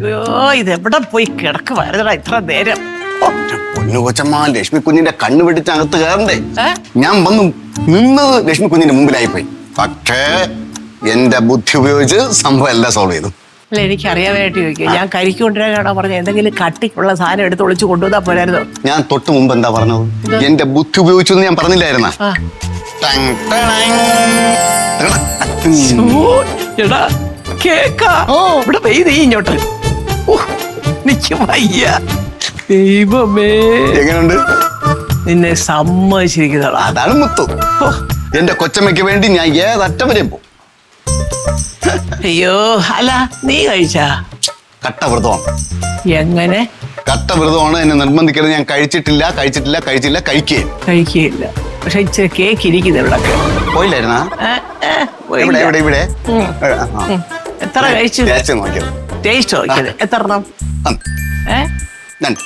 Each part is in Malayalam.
അയ്യോ ഇതെവിടെ പോയി കിടക്ക് കിടക്കുവായിരുന്നടാ ഇത്ര നേരം. പൊന്നു കൊച്ചമ്മ ലക്ഷ്മി കുഞ്ഞിന്റെ കണ്ണു വെട്ടിച്ച് അകത്ത് കയറണ്ടേ? ഞാൻ വന്നു നിന്നത് ലക്ഷ്മി കുഞ്ഞിന്റെ മുമ്പിലായി പോയി. പക്ഷേ എന്റെ ബുദ്ധി ഉപയോഗിച്ച് സംഭവം എല്ലാം സോൾവ് ചെയ്തു. അല്ല എനിക്ക് അറിയാനായിട്ട് ചോദിക്കുക ഞാൻ കരിക്ക് കൊണ്ടുവരാനാണോ പറഞ്ഞത്? എന്തെങ്കിലും കട്ടിക്കുള്ള സാധനം എടുത്ത് ഒളിച്ച് കൊണ്ടുവന്നാ പോരായിരുന്നു? ഞാൻ തൊട്ട് മുമ്പ് എന്താ പറഞ്ഞത്? എന്റെ ബുദ്ധി ഉപയോഗിച്ചു എന്ന് ഞാൻ പറഞ്ഞില്ലായിരുന്ന? കേക്കാ. ഇവിടെ പെയ്ത് ഇങ്ങോട്ട്. എനിക്ക് വയ്യ. ദൈവമേ. എങ്ങനെയുണ്ട് നിന്നെ സമ്മതിച്ചിരിക്കുന്നതാ അതാണ് മുത്തു. ഓ, എന്റെ കൊച്ചമ്മയ്ക്ക് വേണ്ടി ഞാൻ ഏതറ്റം വരെയും പോകും. അയ്യോ അല്ല നീ കഴിച്ച? കട്ടവ്രതമാണ് എങ്ങനെ? കട്ടവ്രതമാണ് എന്നെ നിർബന്ധിക്കരുത്. ഞാൻ കഴിച്ചിട്ടില്ല കഴിച്ചിട്ടില്ല കഴിച്ചില്ല കഴിക്കേ കഴിക്കുകയില്ല. പക്ഷെ ഇച്ചിരി കേക്ക് ഇരിക്കുന്നു ഇവിടൊക്കെ. പോയില്ലായിരുന്നാ? ഏ, ഏ, പോയില്ല. ഇവിടെ ഇവിടെ ഇവിടെ ഉം. ആ, ആ. എത്ര കഴിച്ചു? നോക്കിയത് ടേസ്റ്റ് നോക്കിയത് എത്ര എണ്ണം? ആ, ഏ? രണ്ട്.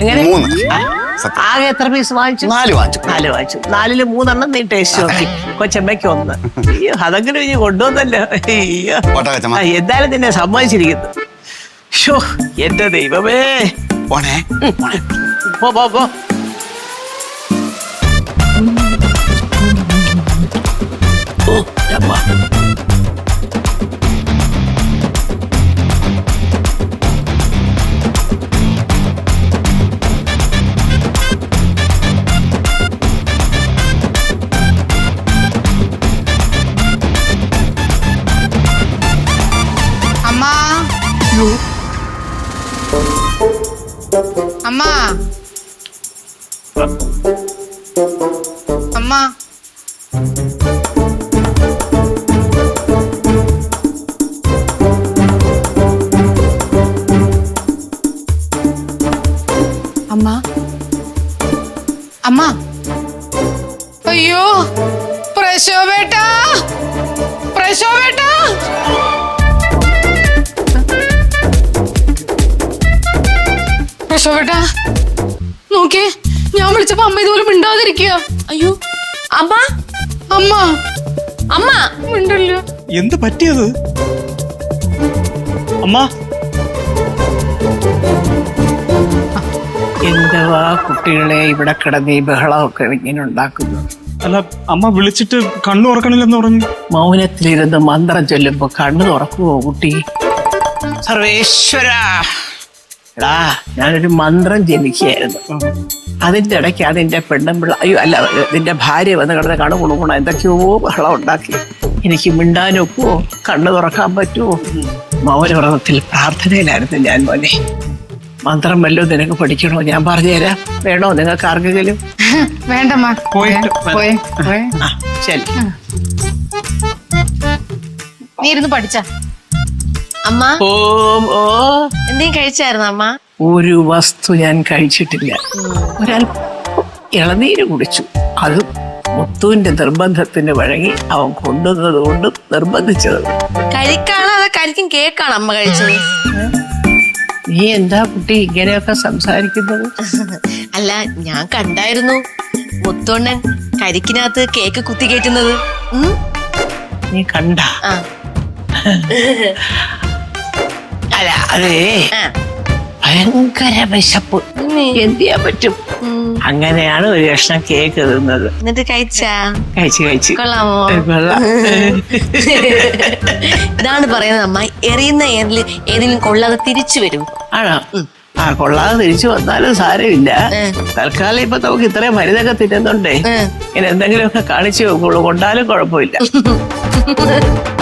എങ്ങനെ? മൂന്ന്. ആകെ എത്ര പീസ് വാങ്ങിച്ചു? നാല് വാങ്ങിച്ചു. നാല് വാങ്ങിച്ചു. നാലിൽ മൂന്നെണ്ണം നീ ടേസ്റ്റ് നോക്കി കൊച്ചമ്മയ്ക്ക് ഒന്ന്. അയ്യോ അതെങ്കിലും ഇനി കൊണ്ടുവന്നല്ലോ. അയ്യോ. എന്തായാലും നിന്നെ സമ്മതിച്ചിരിക്കുന്നു. ഷോ എന്റെ ദൈവമേ. പോണേ. പോ പോ പോ. അമ്മ അമ്മ അമ്മ അമ്മ അയ്യോ പ്രശോഭേട്ടാ പ്രശോഭേട്ടാ പ്രശോഭേട്ടാ നോക്കിയേ ഞാൻ വിളിച്ചപ്പോ അമ്മ ഇതുപോലെ മിണ്ടാതിരിക്കുക. അയ്യോ അമ്മ? അമ്മ. അമ്മ? മിണ്ടല്ലോ? എന്ത് പറ്റിയത്? അമ്മ. എന്തുവാ കുട്ടികളെ ഇവിടെ കിടന്ന് ഈ ബഹളമൊക്കെ ഇങ്ങനെ ഉണ്ടാക്കുന്നു അല്ല അമ്മ വിളിച്ചിട്ട് കണ്ണു തുറക്കണില്ലെന്ന് പറഞ്ഞു. മൗനത്തിലിരുന്ന് മന്ത്രം ചൊല്ലുമ്പോ കണ്ണു തുറക്കുവോ കുട്ടി? സർവേശ്വര. എടാ ഞാനൊരു മന്ത്രം ജപിക്കുകയായിരുന്നു അതിന്റെ ഇടയ്ക്ക് എന്റെ പെണ്ണും പിള്ള അയ്യോ അല്ല നിന്റെ ഭാര്യ വന്ന് കിടന്ന് കണ്ണു കുളുങ്ങണം എന്തൊക്കെയോ ബഹളം ഉണ്ടാക്കി. എനിക്ക് മിണ്ടാനൊക്കുവോ കണ്ണു തുറക്കാൻ പറ്റുമോ മൗനവ്രതത്തിൽ പ്രാർത്ഥനയിലായിരുന്നു ഞാൻ മോനെ. മന്ത്രം വല്ലോ നിനക്ക് പഠിക്കണോ? ഞാൻ പറഞ്ഞുതരാം. വേണോ നിങ്ങൾക്ക് ആർക്കെങ്കിലും? വേണ്ട. ശരി. നീ ഇരുന്ന് പഠിച്ച. അമ്മ. ഓ ഓ എന്തെങ്കിലും കഴിച്ചായിരുന്നു അമ്മ? ഒരു വസ്തു ഞാൻ കഴിച്ചിട്ടില്ല. ഒരാൾ ഇളനീര് കുടിച്ചു. അത് മുത്തുവിന്റെ നിർബന്ധത്തിന് വഴങ്ങി അവൻ കൊണ്ടുവന്നത് കൊണ്ട് നിർബന്ധിച്ചത്. കരിക്കാണോ അതോ കരിക്കും കേക്കാണോ അമ്മ കഴിച്ചത്? നീ എന്താ കുട്ടി ഇങ്ങനെയൊക്കെ സംസാരിക്കുന്നത്? അല്ല ഞാൻ കണ്ടായിരുന്നു. മുത്തോണ്ണൻ കരിക്കിനകത്ത് കേക്ക് കുത്തി കയറ്റുന്നത്. നീ കണ്ട? അല്ല അതേ. ഭയങ്കര വിശപ്പ്. എന്ത് ചെയ്യാൻ പറ്റും? അങ്ങനെയാണ് ഒരു കഷ്ണം കേക്ക് തിന്നത് എന്നിട്ട് കഴിച്ചാ? കഴിച്ചു കഴിച്ചു. കൊള്ളാമോ? കൊള്ളാം. ഇതാണ് പറയുന്നത് അമ്മ. എറിയുന്ന ഏറിൽ ഏതെങ്കിലും കൊള്ളാതെ തിരിച്ചു വരും. ആണോ? ആ കൊള്ളാതെ തിരിച്ചു വന്നാലും സാരമില്ല. തൽക്കാലം ഇപ്പൊ നമുക്ക് ഇത്രയും മരുന്നൊക്കെ തിന്നുന്നുണ്ടേ. ഇനി എന്തെങ്കിലുമൊക്കെ കാണിച്ചു കൊണ്ടാലും കുഴപ്പമില്ല.